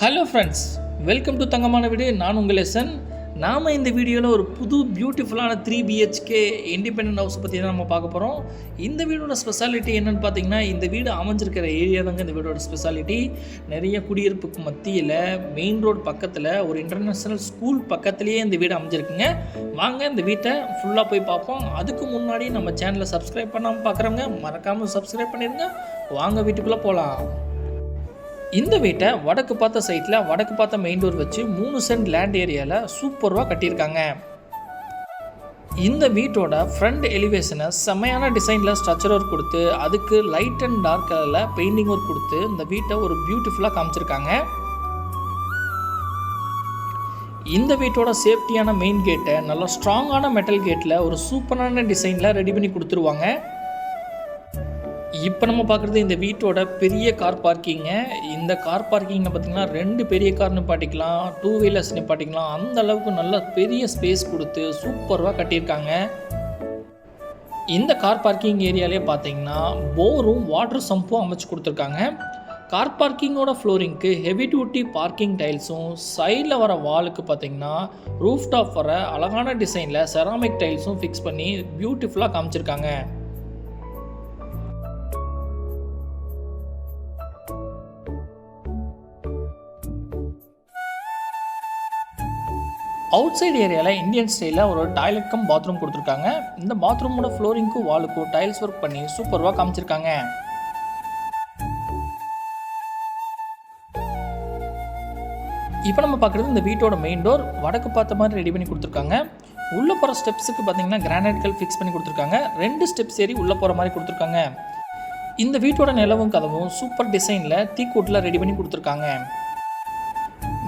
Hello friends welcome to தங்கமான வீடு. நான் உங்கள் லெசன் நாம் இந்த வீடியோவில் ஒரு புது பியூட்டிஃபுல்லான த்ரீ பிஹெச்கே இண்டிபெண்டன்ட் ஹவுஸ் பற்றி தான் நம்ம பார்க்க போகிறோம் இந்த வீடோட ஸ்பெஷாலிட்டி என்னென்னு பார்த்தீங்கன்னா இந்த வீடு அமைஞ்சிருக்கிற ஏரியா தாங்க இந்த வீடோட ஸ்பெஷாலிட்டி நிறைய குடியிருப்புக்கு மத்தியில் மெயின் ரோடு பக்கத்தில் ஒரு இன்டர்நேஷ்னல் ஸ்கூல் பக்கத்துலேயே இந்த வீடு அமைஞ்சிருக்குங்க. வாங்க இந்த வீட்டை ஃபுல்லாக போய் பார்ப்போம். அதுக்கு முன்னாடி நம்ம சேனலை சப்ஸ்கிரைப் பண்ணாமல் பார்க்குறவங்க மறக்காமல் சப்ஸ்கிரைப் பண்ணிடுங்க வாங்க வீட்டுக்குள்ளே போகலாம் இந்த வீட்டை வடக்கு பார்த்த சைட்டில் வடக்கு பார்த்த மெயின் டோர் வச்சு மூணு சென்ட் லேண்ட் ஏரியாவில் சூப்பர்வாக கட்டியிருக்காங்க. இந்த வீட்டோட ஃப்ரண்ட் எலிவேஷனை செம்மையான டிசைனில் ஸ்ட்ரக்சர் ஒர்க் கொடுத்து அதுக்கு லைட் அண்ட் டார்க் கலரில் பெயிண்டிங் ஒர்க் கொடுத்து இந்த வீட்டை ஒரு பியூட்டிஃபுல்லாக காமிச்சிருக்காங்க. இந்த வீட்டோட சேஃப்டியான மெயின் கேட்டை நல்லா ஸ்ட்ராங்கான மெட்டல் கேட்டில் ஒரு சூப்பரான டிசைனில் ரெடி பண்ணி கொடுத்துருவாங்க. இப்போ நம்ம பார்க்குறது இந்த வீட்டோட பெரிய கார் பார்க்கிங்க இந்த கார் பார்க்கிங்கில் பார்த்தீங்கன்னா ரெண்டு பெரிய கார் நிப்பாட்டிக்கலாம் டூ வீலர்ஸ் நிப்பாட்டிக்கலாம். அந்த அளவுக்கு நல்ல பெரிய ஸ்பேஸ் கொடுத்து சூப்பராக கட்டியிருக்காங்க. இந்த கார் பார்க்கிங் ஏரியாலே பார்த்தீங்கன்னா போரும் வாட்டர் சம்பும் அமைச்சு கொடுத்துருக்காங்க. கார் பார்க்கிங்கோட ஃப்ளோரிங்க்கு ஹெவி டியூட்டி பார்க்கிங் டைல்ஸும் சைடில் வர வாலுக்கு பார்த்தீங்கன்னா ரூஃப் டாப் வர அழகான டிசைனில் செராமிக் டைல்ஸும் ஃபிக்ஸ் பண்ணி பியூட்டிஃபுல்லாக காமிச்சிருக்காங்க. அவுட் சைடு ஏரியாவில் இந்தியன் ஸ்டைலில் ஒரு டாய்லெட் கம் பாத்ரூம் கொடுத்துருக்காங்க. இந்த பாத்ரூமோட ஃப்ளோரிங்க்கும் வாலுக்கும் டைல்ஸ் ஒர்க் பண்ணி சூப்பர்வாக காமிச்சிருக்காங்க. இப்போ நம்ம பார்க்குறது இந்த வீட்டோட மெயின் டோர் வடக்கு பார்த்த மாதிரி ரெடி பண்ணி கொடுத்துருக்காங்க. உள்ளே போகிற ஸ்டெப்ஸுக்கு பார்த்தீங்கன்னா கிரானைட்கள் ஃபிக்ஸ் பண்ணி கொடுத்துருக்காங்க. ரெண்டு ஸ்டெப்ஸ் ஏறி உள்ளே போகிற மாதிரி கொடுத்துருக்காங்க. இந்த வீட்டோட நிலவும் கதவும் சூப்பர் டிசைனில் தீக்கூட்டில் ரெடி பண்ணி கொடுத்துருக்காங்க.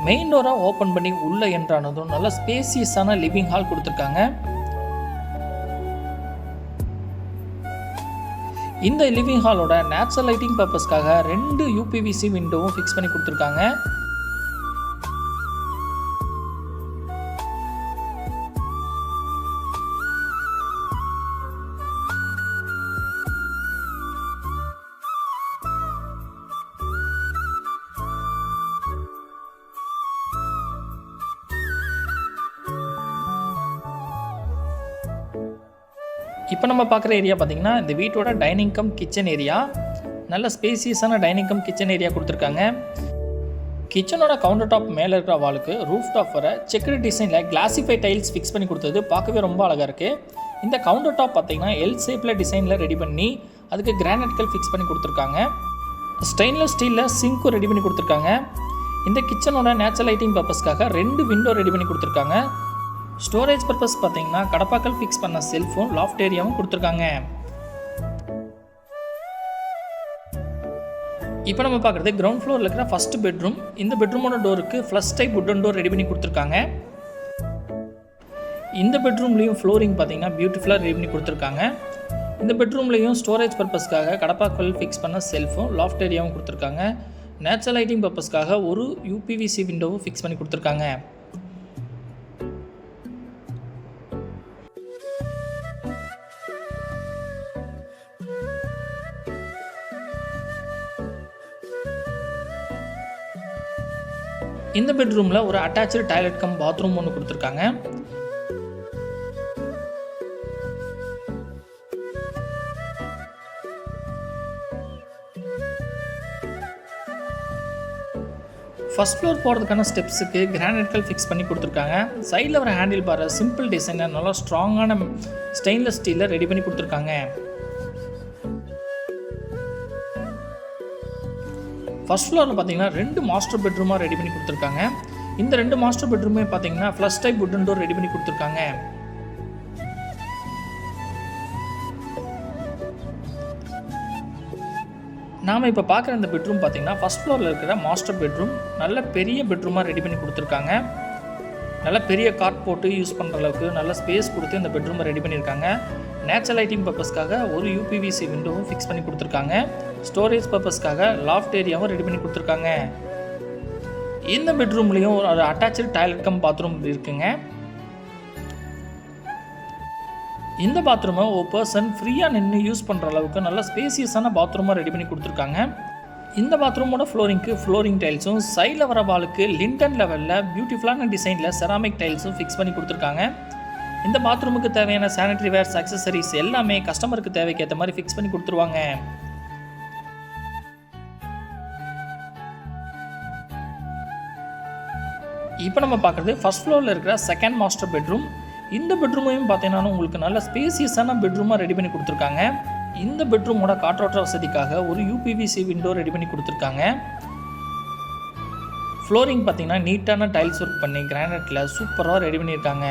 மெயின் டோரை ஓப்பன் பண்ணி உள்ளே என்றானதும் நல்ல ஸ்பேசியஸான லிவிங் ஹால் கொடுத்துருக்காங்க. இந்த லிவிங் ஹாலோட நேச்சுரல் லைட்டிங் பர்பஸ்க்காக ரெண்டு யூபிவிசி விண்டோவும் ஃபிக்ஸ் பண்ணி கொடுத்துருக்காங்க. இப்போ நம்ம பார்க்குற ஏரியா பார்த்தீங்கன்னா இந்த வீட்டோட டைனிங் கம் கிச்சன் ஏரியா நல்ல ஸ்பேசியஸான டைனிங் கம் கிச்சன் ஏரியா கொடுத்துருக்காங்க. கிச்சனோட கவுண்டர் டாப் மேலே இருக்கிற வாளுக்கு ரூஃப் டாப் வர செக்குடு டிசைனில் கிளாசிஃபை டைல்ஸ் ஃபிக்ஸ் பண்ணி கொடுத்தது. பார்க்கவே ரொம்ப அழகாக இருக்குது இந்த கவுண்டர் டாப் பார்த்தீங்கன்னா எல் ஷேப்பில் டிசைனில் ரெடி பண்ணி அதுக்கு கிரானைட்கள் ஃபிக்ஸ் பண்ணி கொடுத்துருக்காங்க. ஸ்டெயின்லெஸ் ஸ்டீலில் சிங்க்கும் ரெடி பண்ணி கொடுத்துருக்காங்க. இந்த கிச்சனோட நேச்சுரல் லைட்டிங் பர்பஸ்க்காக ரெண்டு விண்டோ ரெடி பண்ணி கொடுத்துருக்காங்க. ஸ்டோரேஜ் பர்பஸ் பார்த்தீங்கன்னா கடப்பாக்கல் ஃபிக்ஸ் பண்ண செல்ஃபோன் லாஃப்ட் ஏரியாவும் கொடுத்துருக்காங்க. இப்போ நம்ம பார்க்குறது கிரவுண்ட் ஃப்ளோரில் இருக்கிற ஃபஸ்ட் பெட்ரூம் இந்த பெட்ரூமோட டோருக்கு flush type wooden door ready பண்ணி கொடுத்துருக்காங்க. இந்த பெட்ரூம்லேயும் ஃப்ளோரிங் பார்த்தீங்கன்னா பியூட்டிஃபுல்லாக ரெடி பண்ணி கொடுத்துருக்காங்க. இந்த பெட்ரூம்லேயும் ஸ்டோரேஜ் பர்பஸ்க்காக கடப்பாக்கல் ஃபிக்ஸ் பண்ண செல்ஃபோன் லாஃப்ட் ஏரியாவும் கொடுத்துருக்காங்க. நேச்சுரல் லைட்டிங் பர்பஸ்க்காக ஒரு யூபிவிசி விண்டோவும் ஃபிக்ஸ் பண்ணி கொடுத்துருக்காங்க. இந்த பெட்ரூமில் ஒரு அட்டாச்சு டாய்லெட் கம் பாத்ரூம் ஒன்று கொடுத்துருக்காங்க. ஃபர்ஸ்ட் ஃப்ளோர் போகிறதுக்கான ஸ்டெப்ஸுக்கு கிரானைட்கள் ஃபிக்ஸ் பண்ணி கொடுத்துருக்காங்க. சைடில் வர ஹேண்டில் பாரு சிம்பிள் டிசைனை நல்லா ஸ்ட்ராங்கான ஸ்டெயின்லெஸ் ஸ்டீலில் ரெடி பண்ணி கொடுத்துருக்காங்க. ஃபஸ்ட் ஃப்ளோரில் பார்த்தீங்கன்னா ரெண்டு மாஸ்டர் பெட்ரூமாக ரெடி பண்ணி கொடுத்துருக்காங்க. இந்த ரெண்டு மாஸ்டர் பெட்ரூமே பார்த்தீங்கன்னா flush type wooden door ready பண்ணி கொடுத்துருக்காங்க. நாம் இப்போ பார்க்குற இந்த பெட்ரூம் பார்த்தீங்கன்னா ஃபஸ்ட் ஃப்ளோரில் இருக்கிற மாஸ்டர் பெட்ரூம் நல்ல பெரிய பெட்ரூமாக ரெடி பண்ணி கொடுத்துருக்காங்க. நல்ல பெரிய கார்ட் போட்டு யூஸ் பண்ணுற அளவுக்கு நல்ல ஸ்பேஸ் கொடுத்து இந்த பெட்ரூமை ரெடி பண்ணியிருக்காங்க நேச்சுரல் லைட்டிங் பர்பஸ்க்காக ஒரு யூபிவிசி விண்டோவும் ஃபிக்ஸ் பண்ணி கொடுத்துருக்காங்க. ஸ்டோரேஜ் பர்பஸ்க்காக லாஃப்ட் ஏரியாவும் ரெடி பண்ணி கொடுத்துருக்காங்க. இந்த பெட்ரூம்லேயும் ஒரு அட்டாச்சு டாய்லெட் கம் பாத்ரூம் இருக்குங்க. இந்த பாத்ரூமை ஒரு பர்சன் ஃப்ரீயாக நின்று யூஸ் பண்ணுற அளவுக்கு நல்ல ஸ்பேசியஸான பாத்ரூமாக ரெடி பண்ணி கொடுத்துருக்காங்க. இந்த பாத்ரூமோட ஃப்ளோரிங்க்கு ஃப்ளோரிங் டைல்ஸும் சைடில் வர பாலுக்கு லிண்டன் லெவலில் பியூட்டிஃபுல்லான டிசைனில் செராமிக் டைல்ஸும் ஃபிக்ஸ் பண்ணி கொடுத்துருக்காங்க. இந்த பாத்ரூமுக்கு தேவையான சானிட்டரி வேர்ஸ் அக்சசரிஸ் எல்லாமே கஸ்டமருக்கு தேவைக்கு ஏற்ற மாதிரி ஃபிக்ஸ் பண்ணி கொடுத்துருவாங்க. இப்போ நம்ம பார்க்குறது ஃபர்ஸ்ட் ஃப்ளோரில் இருக்கிற செகண்ட் மாஸ்டர் பெட்ரூம் இந்த பெட்ரூமையும் பார்த்தீங்கன்னா உங்களுக்கு நல்ல ஸ்பேசியஸான பெட்ரூமாக ரெடி பண்ணி கொடுத்துருக்காங்க. இந்த பெட்ரூமோட காற்றோட்ட வசதிக்காக ஒரு யூபிவிசி விண்டோ ரெடி பண்ணி கொடுத்துருக்காங்க. ஃப்ளோரிங் பார்த்தீங்கன்னா நீட்டான டைல்ஸ் ஒர்க் பண்ணி கிரானைட்டில் சூப்பராக ரெடி பண்ணியிருக்காங்க.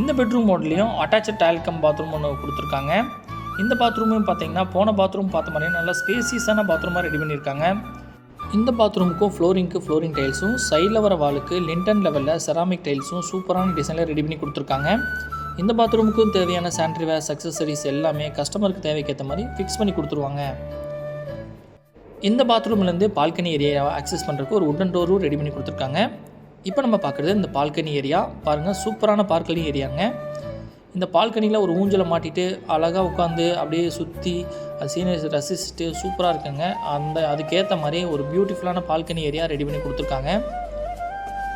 இந்த பெட்ரூம் மோட்லேயும் அட்டாச்சு டால்கம் பாத்ரூம் ஒன்று கொடுத்துருக்காங்க. இந்த பாத்ரூமும் பார்த்தீங்கன்னா போன பாத்ரூம் பார்த்த மாதிரியே நல்லா ஸ்பேசியஸான பாத்ரூமாக ரெடி பண்ணியிருக்காங்க. இந்த பாத்ரூமுக்கும் ஃப்ளோரிங்க்கு ஃப்ளோரிங் டைல்ஸும் சைடில் வர வாலுக்கு லிண்டன் லெவலில் செராமிக் டைல்ஸும் சூப்பரான டிசைனில் ரெடி பண்ணி கொடுத்துருக்காங்க. இந்த பாத்ரூமுக்கும் தேவையான சானிட்ரி வேர் அக்சசரிஸ் எல்லாமே கஸ்டமருக்கு தேவைக்கேற்ற மாதிரி ஃபிக்ஸ் பண்ணி கொடுத்துருவாங்க. இந்த பாத்ரூம்லேருந்து பால்கனி ஏரியாவை அக்சஸ் பண்ணுறதுக்கு ஒரு உடன் டோரும் ரெடி பண்ணி கொடுத்துருக்காங்க. இப்போ நம்ம பார்க்குறது இந்த பால்கனி ஏரியா. பாருங்கள் சூப்பரான பால்கனி ஏரியாங்க. இந்த பால்கனியில் ஒரு ஊஞ்சலை மாட்டிட்டு அழகாக உட்காந்து அப்படியே சுற்றி அது சீனியர்ஸ் ரசிச்சுட்டு சூப்பராக இருக்குங்க. அந்த அதுக்கேற்ற மாதிரி ஒரு பியூட்டிஃபுல்லான பால்கனி ஏரியா ரெடி பண்ணி கொடுத்துருக்காங்க.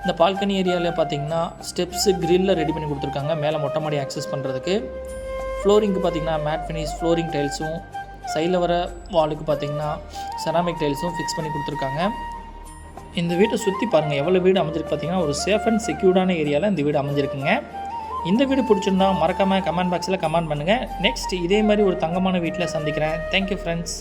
இந்த பால்கனி ஏரியாவில் பார்த்தீங்கன்னா ஸ்டெப்ஸு கிரில்ல ரெடி பண்ணி கொடுத்துருக்காங்க. மேலே மொட்டை மாடி ஆக்சஸ் பண்ணுறதுக்கு ஃப்ளோரிங்க்கு பார்த்தீங்கன்னா மேட் ஃபினிஷ் ஃப்ளோரிங் டைல்ஸும் சைடில் வர வாலுக்கு பார்த்தீங்கன்னா செராமிக் டைல்ஸும் ஃபிக்ஸ் பண்ணி கொடுத்துருக்காங்க. இந்த வீட்டை சுற்றி பாருங்கள் எவ்வளோ வீடு அமைஞ்சிருக்கு பார்த்தீங்கன்னா ஒரு சேஃப் அண்ட் செக்யூர்டான ஏரியாவில் இந்த வீடு அமைஞ்சிருக்குங்க. இந்த வீடு பிடிச்சிருந்தா மறக்காமல் கமெண்ட் பாக்ஸில் கமெண்ட் பண்ணுங்கள் நெக்ஸ்ட் இதே மாதிரி ஒரு தங்கமான வீட்டில் சந்திக்கிறேன். Thank you friends